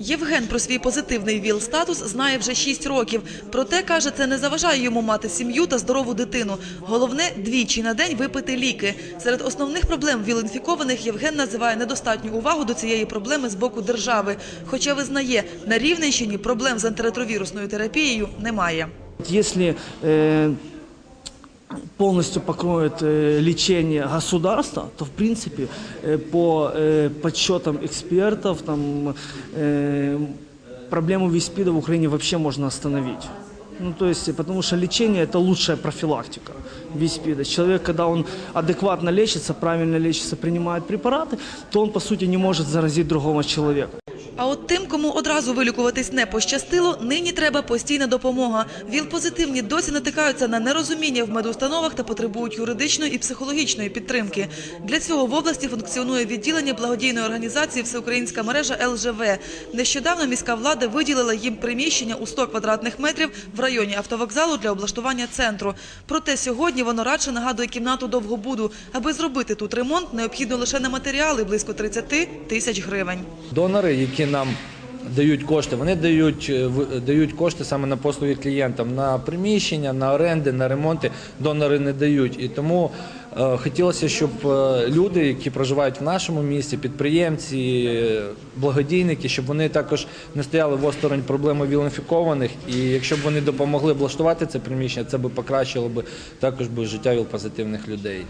Євген про свій позитивний ВІЛ-статус знає вже 6 років. Проте, каже, це не заважає йому мати сім'ю та здорову дитину. Головне – двічі на день випити ліки. Серед основних проблем ВІЛ-інфікованих Євген називає недостатню увагу до цієї проблеми з боку держави. Хоча визнає, на Рівненщині проблем з антиретровірусною терапією немає. Если э, полностью покроет э, лечение государства, то в принципе э, по э, подсчетам экспертов там э, проблему ВИСПИДа в Украине вообще можно остановить. Ну, то есть, потому что лечение – это лучшая профилактика ВИСПИДа. Человек, когда он адекватно лечится, правильно лечится, принимает препараты, то он, по сути, не может заразить другого человека. А от тим, кому одразу вилікуватись не пощастило, нині треба постійна допомога. ВІЛ-позитивні досі натикаються на нерозуміння в медустановах та потребують юридичної і психологічної підтримки. Для цього в області функціонує відділення благодійної організації Всеукраїнська мережа ЛЖВ. Нещодавно міська влада виділила їм приміщення у 100 квадратних метрів в районі автовокзалу для облаштування центру. Проте сьогодні воно радше нагадує кімнату довгобуду. Аби зробити тут ремонт, необхідно лише на матеріали близько 30 тисяч гривень. Донори, які нам дають кошти, вони дають, е, дають кошти саме на послуги клієнтам, на приміщення, на оренди, на ремонти. Донори не дають. І тому е, хотілося, щоб е, люди, які проживають в нашому місті, підприємці, е, благодійники, щоб вони також не стояли в осторонь проблеми віл-інфікованих. І якщо б вони допомогли облаштувати це приміщення, це би покращило б також би життя віл-позитивних людей.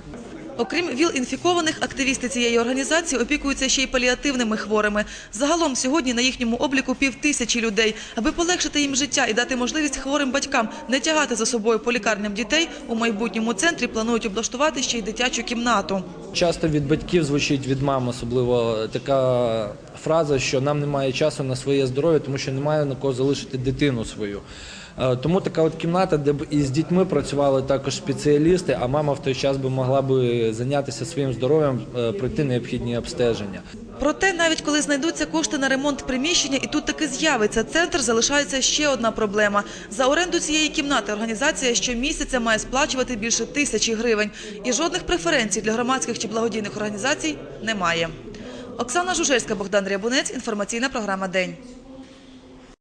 Окрім ВІЛ-інфікованих, активісти цієї організації опікуються ще й паліативними хворими. Загалом сьогодні на їхньому обліку пів тисячі людей. Аби полегшити їм життя і дати можливість хворим батькам не тягати за собою по лікарням дітей, у майбутньому центрі планують облаштувати ще й дитячу кімнату. Часто від батьків звучить від мам особливо така фраза, що нам немає часу на своє здоров'я, тому що немає на кого залишити дитину свою. Е, Тому така от кімната, де б і з дітьми працювали також спеціалісти, а мама в той час би могла б зайнятися своїм здоров'ям, е, пройти необхідні обстеження. Проте, навіть коли знайдуться кошти на ремонт приміщення і тут таки з'явиться центр, залишається ще одна проблема. За оренду цієї кімнати організація щомісяця має сплачувати більше тисячі гривень. І жодних преференцій для громадських чи благодійних організацій немає. Оксана Жужельська, Богдан Рябунець, інформаційна програма «День».